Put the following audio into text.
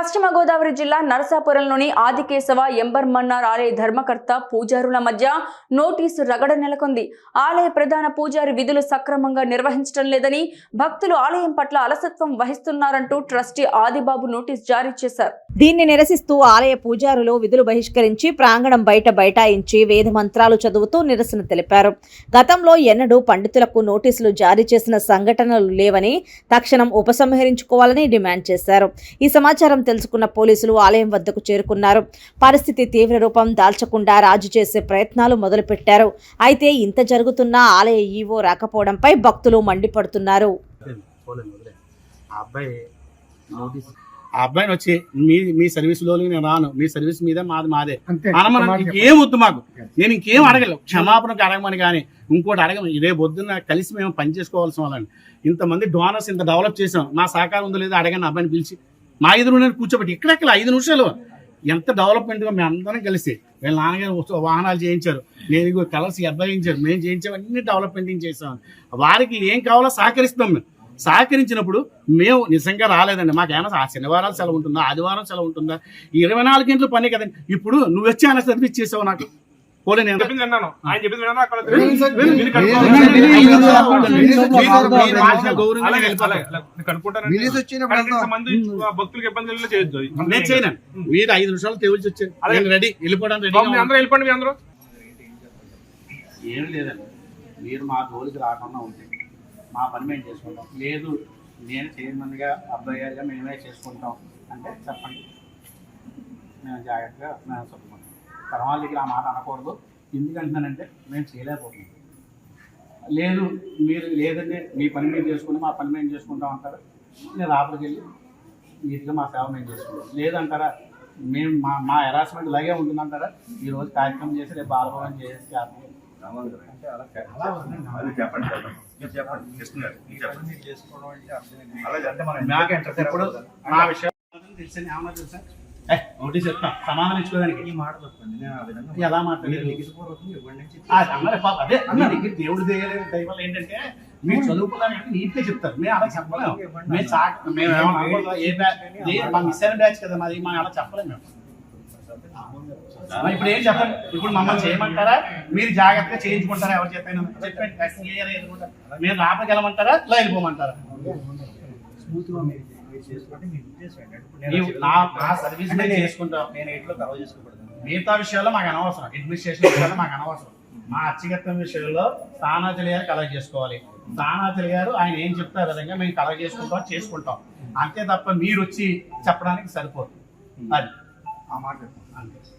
పశ్చిమ గోదావరి జిల్లా నరసాపురంలోని ఆదికేశవ ఎంబర్మన్నార్ ఆలయ ధర్మకర్త పూజారుల మధ్య నోటీసు రగడ నెలకొంది. ఆలయ ప్రధాన పూజారి విధులు సక్రమంగా నిర్వహించడం లేదని భక్తులు ఆలయం పట్ల అలసత్వం వహిస్తున్నారంటూ ట్రస్టీ ఆదిబాబు నోటీస్ జారీ చేశారు. దీన్ని నిరసిస్తూ ఆలయ పూజారులు విధులు బహిష్కరించి ప్రాంగణం బయట బైఠాయించి వేద మంత్రాలు చదువుతూ నిరసన తెలిపారు. గతంలో ఎన్నడూ పండితులకు నోటీసులు జారీ చేసిన సంఘటనలు లేవని తక్షణం ఉపసంహరించుకోవాలని డిమాండ్ చేశారు. ఈ సమాచారం తెలుసుకున్న పోలీసులు ఆలయం వద్దకు చేరుకున్నారు. పరిస్థితి తీవ్ర రూపం దాల్చకుండా రాజు చేసే ప్రయత్నాలు మొదలుపెట్టారు. అయితే ఇంత జరుగుతున్నా ఆలయ ఈవో రాకపోవడంపై భక్తులు మండిపడుతున్నారు. ఆ అబ్బాయి నోటీస్ ఆ అబ్బాయిని వచ్చి మీ మీ సర్వీస్లో నేను రాను. మీ సర్వీస్ మీద మాది మాదే. అనమని ఇంకేం వద్దు మాకు. నేను ఇంకేం అడగలేవు క్షమాపణకు అడగమని కానీ ఇంకోటి అడగమని ఇదే పొద్దున్న కలిసి మేము పని చేసుకోవాల్సిన వాళ్ళని ఇంతమంది డోనర్స్ ఇంత డెవలప్ చేసాం. మా సహకారం ఉందో లేదో అడగని అబ్బాయిని పిలిచి మా ఎదురు నేను కూర్చోబెట్టి ఇక్కడెక్కడ ఐదు నిమిషాలు. ఎంత డెవలప్మెంట్గా మేము అందరం కలిసి వీళ్ళ నాన్నగారు వస్తూ- వాహనాలు చేయించారు. నేను కలర్స్ అబ్బాయించారు మేము చేయించాం. అన్ని డెవలప్మెంటింగ్ చేసాం వారికి ఏం కావాలో సహకరిస్తాం మేము. సహకరించినప్పుడు మేము నిజంగా రాలేదండి. మాకేమైనా ఆ శనివారాలు సెలవు ఉంటుందా? ఆదివారం సెలవు ఉంటుందా? ఈ ఇరవై నాలుగు గంటలు పని కదండి. ఇప్పుడు నువ్వు వచ్చి ఆయన సర్వీస్ చేసావు నాకు. పోలే నేను. చెప్పింది విన్నాను. ఆయన విన్నాను? అక్కడ భక్తులకు ఇబ్బంది కలిగేలా చేయొద్దు. అది. నేను చేయను. మీరు ఐదు నిమిషాలు తెవిల్చి. నేను రెడీ. వెళ్ళిపోవడానికి రెడీ అందరూ వెళ్ళిపోండి మీ అందరూ. ఏం లేదండి. మీరు మా జోలికి రాకుండా ఉంటే మా పని మేము చేసుకుంటాం. లేదు నేను చేయమనిగా అబ్బాయి గారిగా మేమే చేసుకుంటాం. అంటే చెప్పండి. మేము జాగ్రత్తగా మేము చెప్పుకుంటాం తర్వాత దగ్గర ఆ మాట అనకూడదు. ఎందుకంటున్నానంటే మేము చేయలేకపోతున్నాం. లేదు మీరు లేదంటే మీ పని మీరు చేసుకుని మా పని మేము చేసుకుంటాం అంటారు. నేను లోపలికి వెళ్ళి నీట్గా మా సేవ మేము చేసుకుంటాం. లేదంటారా? మేము మా మా హెరాస్మెంట్ ఇలాగే ఉంటుందంటారా? ఈ రోజు కార్యక్రమం చేసి రేపు ఆల్బమ్ చేసి చేస్తాం అది చెప్పండి చెప్పండి. మీరు చెప్పండి కృష్ణ గారు, మీరు చెప్పండి. అలాగే అంటే మనం నాకు ఇప్పుడు నా విషయం తెలిసిన ఏమన్నా తెలుసా ఏ, ఒకటి చెప్తా సమాధానం ఇచ్చుకోదానికి ఈ మాట తప్పండి. నేను ఆ విధంగా ఎలా ఇవ్వండి పాప, అదే అన్న దగ్గర దేవుడి దగ్గర దైవాలు ఏంటంటే మీరు చదువుకున్నారంటే నీట్గా చెప్తారు. మేము అలా చెప్పలేము. మేము ఏ బ్యాచ్ మా మిస్ అయిన బ్యాచ్ కదా మాది మేము అలా చెప్పలేము మేము. ఇప్పుడు ఏం చెప్పండి? ఇప్పుడు మమ్మల్ని చేయమంటారా? మీరు జాగ్రత్తగా చేయించుకుంటారా? ఎవరు చెప్పాను? చెప్పండి? మీరు లోపలికి వెళ్ళమంటారా ఇలా వెళ్ళిపోమంటారా స్మూత్గా మీరు మీరు చేసుకోండి మీ ఉద్దేశం ఏంటంటే ఇప్పుడు నేను నీవు చెప్పేది నా చెప్తాను. నా సర్వీస్ నేను- చేసుకుంటాం నేను ఎట్లో కలవ చేసుకోబడతాను మిగతా విషయాల్లో మాకు అనవసరం. అడ్మినిస్ట్రేషన్ విషయాల్లో మాకు అనవసరం. మా అత్యగత్వం విషయంలో స్థానాచలి గారు కలెక్ట్ చేసుకోవాలి. స్థానాచలి గారు ఆయన ఏం చెప్తారు విధంగా మేము కలెక్ట్ చేసుకుంటాం చేసుకుంటాం. అంతే తప్ప మీరు వచ్చి చెప్పడానికి సరిపోదు. అది. ఆ మాట. అంతే.